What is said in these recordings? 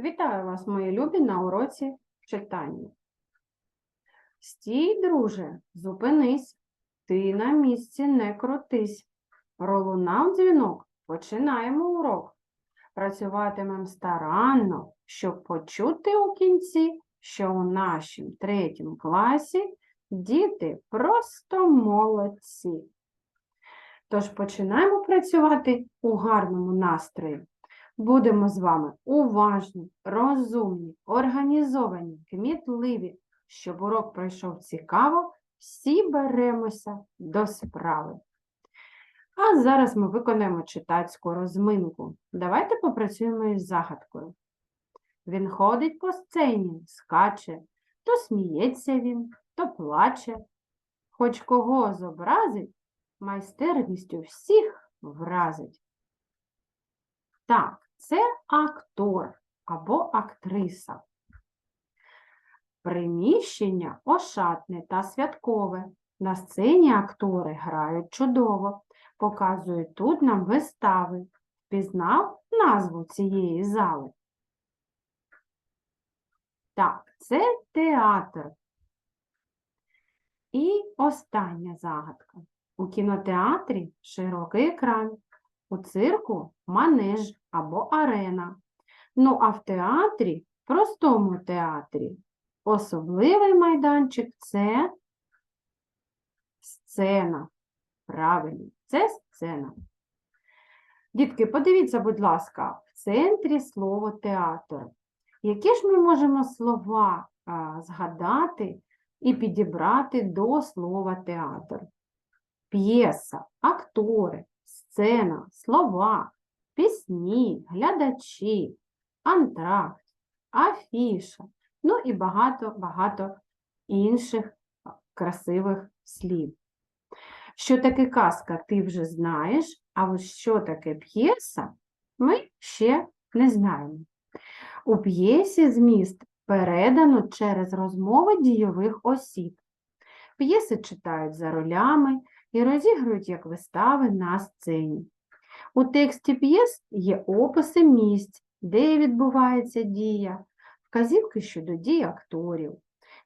Вітаю вас, мої любі, на уроці читання. Стій, друже, зупинись, ти на місці не крутись. Пролунав дзвінок, починаємо урок. Працюватимем старанно, щоб почути у кінці, що у нашім третьому класі діти просто молодці. Тож починаємо працювати у гарному настрої. Будемо з вами уважні, розумні, організовані, кмітливі. Щоб урок пройшов цікаво, всі беремося до справи. А зараз ми виконаємо читацьку розминку. Давайте попрацюємо із загадкою. Він ходить по сцені, скаче, то сміється він, то плаче. Хоч кого зобразить, майстерністю всіх вразить. Так, це актор або актриса. Приміщення ошатне та святкове. На сцені актори грають чудово, показують тут нам вистави. Впізнав назву цієї зали? Так, це театр. І остання загадка. У кінотеатрі широкий екран, у цирку манеж або арена. Ну а в театрі, простому театрі, особливий майданчик це сцена. Правильно, це сцена. Дітки, подивіться, будь ласка, в центрі слово театр. Які ж ми можемо слова а, згадати і підібрати до слова театр? П'єса, актори, сцена, слова, пісні, глядачі, антракт, афіша, ну і багато-багато інших красивих слів. Що таке казка, ти вже знаєш, а ось що таке п'єса, ми ще не знаємо. У п'єсі зміст передано через розмови дійових осіб. П'єси читають за ролями і розігрують як вистави на сцені. У тексті п'єс є описи місць, де відбувається дія, вказівки щодо дій акторів.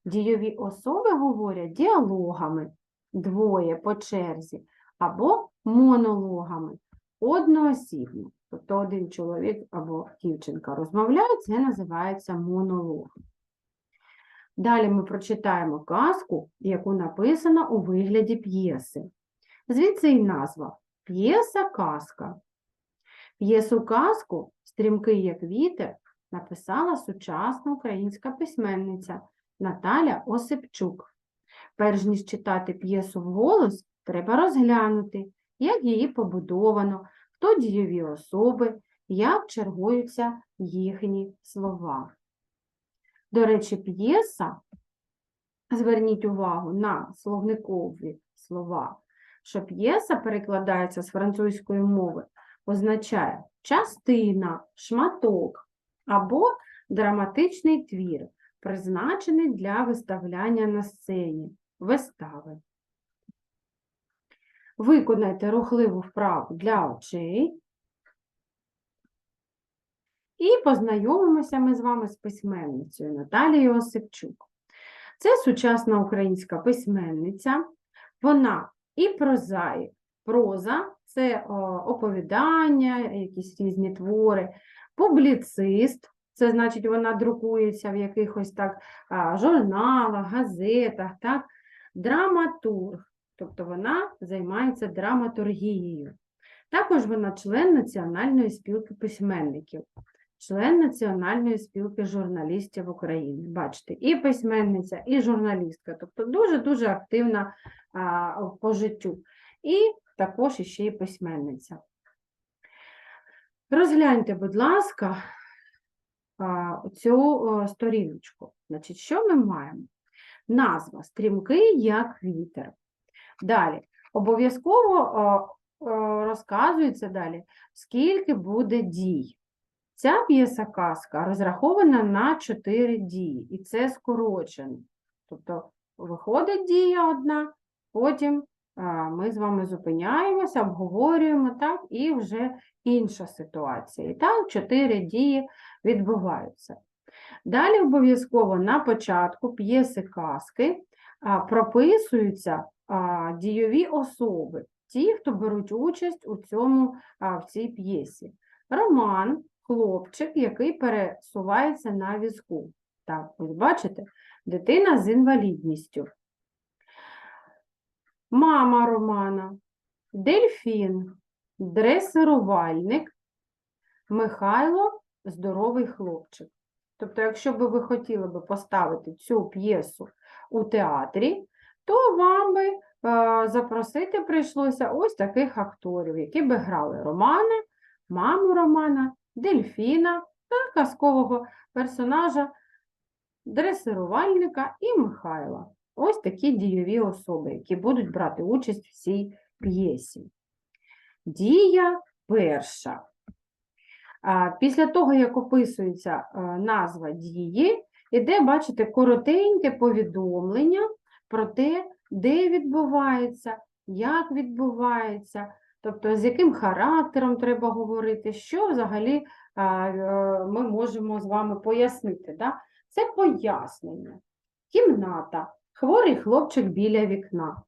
Дійові особи говорять діалогами, двоє по черзі, або монологами, одноосібно. Тобто один чоловік або дівчинка розмовляють, це називається монолог. Далі ми прочитаємо казку, яку написано у вигляді п'єси. Звідси і назва п'єса казка. П'єсу казку Стрімкий як вітер написала сучасна українська письменниця Наталя Осипчук. Перш ніж читати п'єсу вголос, треба розглянути, як її побудовано, хто дієві особи, як чергуються їхні слова. До речі, п'єса, зверніть увагу на словникові слова, що п'єса перекладається з французької мови, означає частина, шматок або драматичний твір, призначений для виставляння на сцені, вистави. Виконайте рухливу вправу для очей. І познайомимося ми з вами з письменницею Наталією Осипчук. Це сучасна українська письменниця. Вона і прозаїк. Проза це оповідання, якісь різні твори, публіцист, це значить, вона друкується в якихось так журналах, газетах, так? драматург, тобто вона займається драматургією. Також вона член Національної спілки письменників член Національної спілки журналістів України. Бачите, і письменниця, і журналістка, тобто дуже-дуже активна а, по життю. І також іще і письменниця. Розгляньте, будь ласка, цю сторіночку. Значить, Що ми маємо? Назва стрімкий як вітер. Далі, обов'язково розказується далі, скільки буде дій. Ця п'єса казка розрахована на 4 дії, і це скорочено. Тобто виходить дія одна, потім ми з вами зупиняємося, обговорюємо, так, і вже інша ситуація. І так, чотири дії відбуваються. Далі обов'язково на початку п'єси казки прописуються дійові особи, ті, хто беруть участь у цьому, в цій п'єсі. Роман, хлопчик, який пересувається на візку. Так, ось бачите, дитина з інвалідністю. Мама Романа, дельфін, дресирувальник, Михайло здоровий хлопчик. Тобто, якщо би ви хотіли би поставити цю п'єсу у театрі, то вам би е, запросити прийшлося ось таких акторів, які би грали Романа, маму Романа, дельфіна казкового персонажа, дресирувальника і Михайла. Ось такі дійові особи, які будуть брати участь в цій п'єсі. Дія перша. Після того, як описується назва дії, іде, бачите, коротеньке повідомлення про те, де відбувається, як відбувається, тобто з яким характером треба говорити, що взагалі а, е, ми можемо з вами пояснити. Да? Це пояснення. Кімната, хворий хлопчик біля вікна.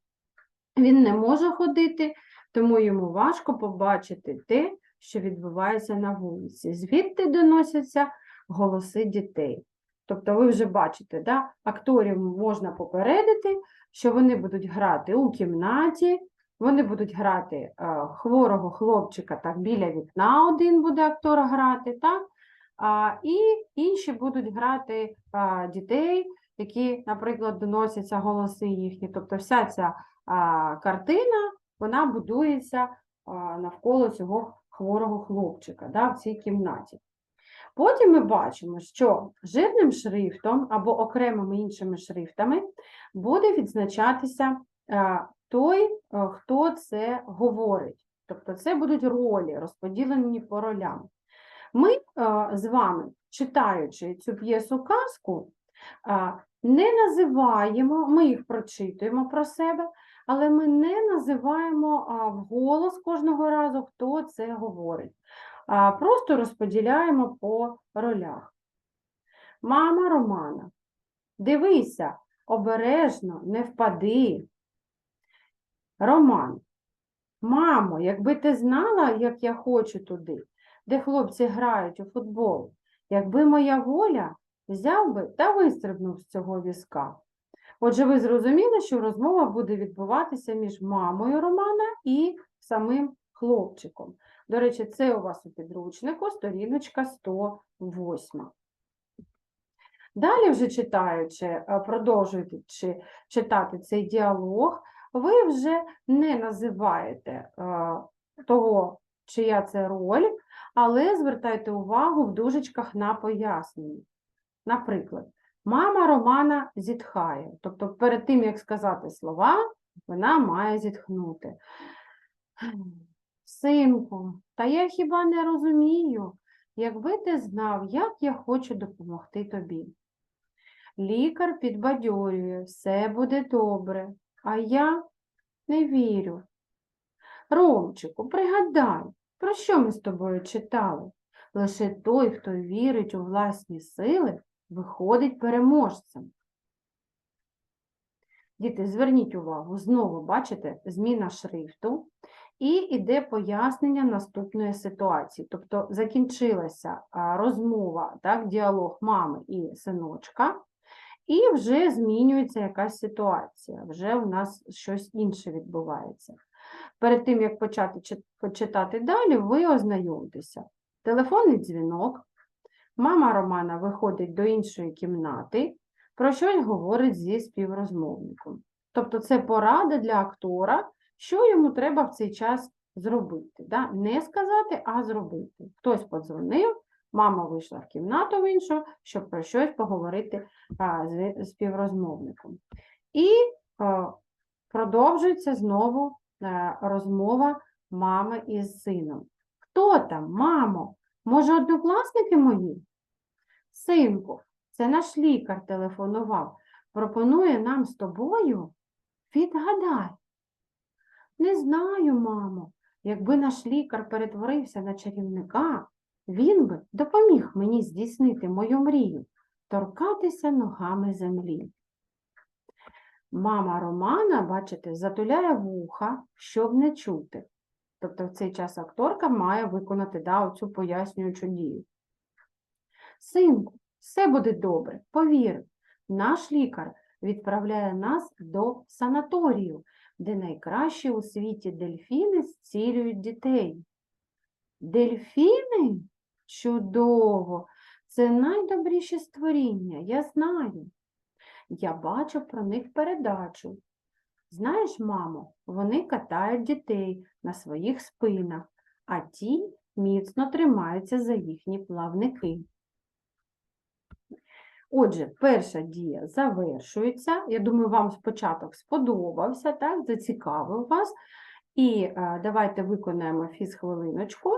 Він не може ходити, тому йому важко побачити те, що відбувається на вулиці. Звідти доносяться голоси дітей. Тобто ви вже бачите, да? акторів можна попередити, що вони будуть грати у кімнаті, вони будуть грати е, хворого хлопчика так, біля вікна, один буде актор грати, так? А, і інші будуть грати а, дітей, які, наприклад, доносяться голоси їхні. Тобто вся ця а, картина вона будується а, навколо цього хворого хлопчика да, в цій кімнаті. Потім ми бачимо, що жирним шрифтом або окремими іншими шрифтами буде відзначатися а, той, хто це говорить. Тобто це будуть ролі, розподілені по ролям. Ми е, з вами, читаючи цю п'єсу казку, е, не називаємо, ми їх прочитуємо про себе, але ми не називаємо вголос кожного разу, хто це говорить. Просто розподіляємо по ролях. Мама Романа, дивися, обережно, не впади. Роман, мамо, якби ти знала, як я хочу туди, де хлопці грають у футбол, якби моя воля взяв би та вистрибнув з цього візка. Отже, ви зрозуміли, що розмова буде відбуватися між мамою Романа і самим хлопчиком. До речі, це у вас у підручнику сторіночка 108. Далі, вже читаючи, е, продовжуючи читати цей діалог, ви вже не називаєте е, того, чия це роль, але звертайте увагу в дужечках на пояснення. Наприклад, мама Романа зітхає, тобто перед тим, як сказати слова, вона має зітхнути. Синку, та я хіба не розумію, якби ти знав, як я хочу допомогти тобі. Лікар підбадьорює, все буде добре, а я не вірю. Ромчику, пригадай, про що ми з тобою читали? Лише той, хто вірить у власні сили, виходить переможцем. Діти, зверніть увагу, знову бачите, зміна шрифту, і йде пояснення наступної ситуації. Тобто закінчилася розмова, так, діалог мами і синочка, і вже змінюється якась ситуація, вже у нас щось інше відбувається. Перед тим, як почати чит- читати далі, ви ознайомтеся. Телефонний дзвінок, мама Романа виходить до іншої кімнати, про щось говорить зі співрозмовником. Тобто це порада для актора, що йому треба в цей час зробити. Да? Не сказати, а зробити. Хтось подзвонив, мама вийшла в кімнату в іншу, щоб про щось поговорити з співрозмовником. І а, продовжується знову е, розмова мами із сином. Хто там, мамо? Може, однокласники мої? Синку, це наш лікар телефонував. Пропонує нам з тобою відгадай. Не знаю, мамо. Якби наш лікар перетворився на чарівника, він би допоміг мені здійснити мою мрію торкатися ногами землі. Мама Романа, бачите, затуляє вуха, щоб не чути. Тобто в цей час акторка має виконати да, оцю пояснюючу дію. Синку, все буде добре, повір. Наш лікар відправляє нас до санаторію, де найкращі у світі дельфіни зцілюють дітей. Дельфіни? Чудово! Це найдобріші створіння, я знаю. Я бачу про них передачу. Знаєш, мамо, вони катають дітей на своїх спинах, а ті міцно тримаються за їхні плавники. Отже, перша дія завершується. Я думаю, вам спочаток сподобався, так, зацікавив вас. І е, давайте виконаємо фізхвилиночку.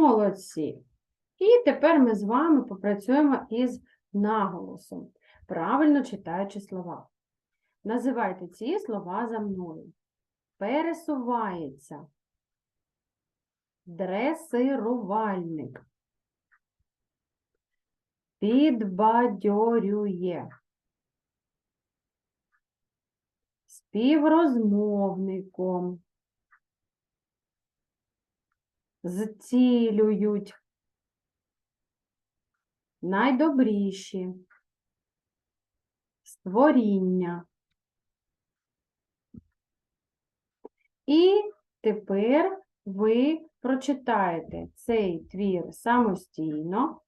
Молодці. І тепер ми з вами попрацюємо із наголосом, правильно читаючи слова. Називайте ці слова за мною. Пересувається. Дресирувальник. Підбадьорює. Співрозмовником. Зцілюють. Найдобріші. Створіння. І тепер ви прочитаєте цей твір самостійно.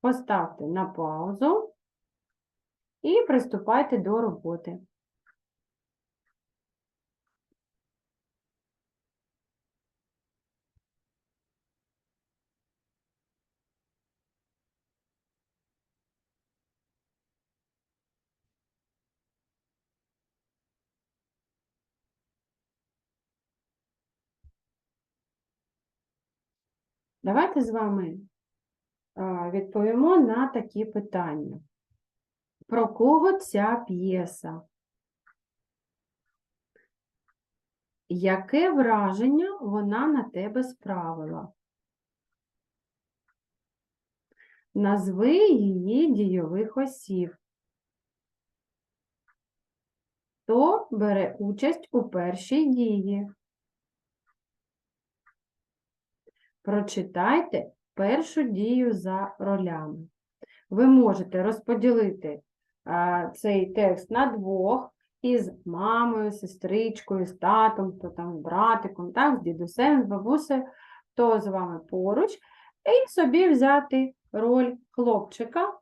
Поставте на паузу і приступайте до роботи. Давайте з вами відповімо на такі питання. Про кого ця п'єса? Яке враження вона на тебе справила? Назви її дійових осіб. Хто бере участь у першій дії? Прочитайте першу дію за ролями. Ви можете розподілити а, цей текст на двох із мамою, сестричкою, з татом, хто там братиком, так, з дідусем, з бабусею, хто з вами поруч, і собі взяти роль хлопчика,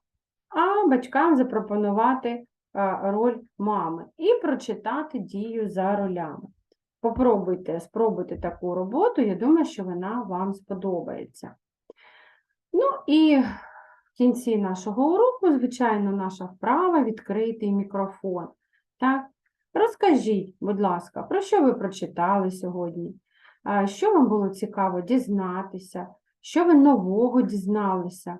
а батькам запропонувати роль мами і прочитати дію за ролями. Попробуйте, спробуйте таку роботу, я думаю, що вона вам сподобається. Ну і в кінці нашого уроку, звичайно, наша вправа відкритий мікрофон. Так? Розкажіть, будь ласка, про що ви прочитали сьогодні? Що вам було цікаво дізнатися? Що ви нового дізналися?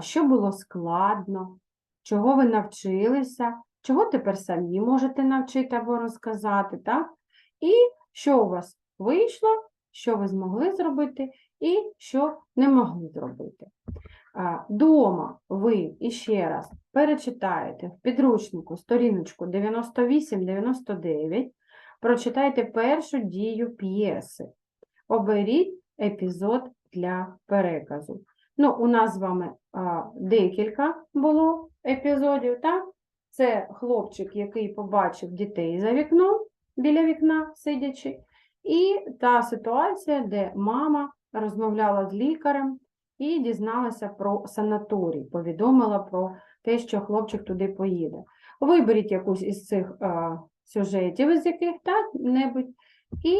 Що було складно? Чого ви навчилися? Чого тепер самі можете навчити або розказати? Так? І що у вас вийшло, що ви змогли зробити, і що не могли зробити. Дома ви іще раз перечитаєте в підручнику сторіночку 98-99, прочитайте першу дію п'єси. Оберіть епізод для переказу. Ну, у нас з вами а, декілька було епізодів, так? Це хлопчик, який побачив дітей за вікном, біля вікна сидячи, і та ситуація, де мама розмовляла з лікарем і дізналася про санаторій, повідомила про те, що хлопчик туди поїде. Виберіть якусь із цих а, сюжетів, із яких так-небудь, і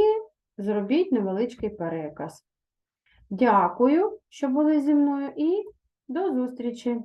зробіть невеличкий переказ. Дякую, що були зі мною, і до зустрічі!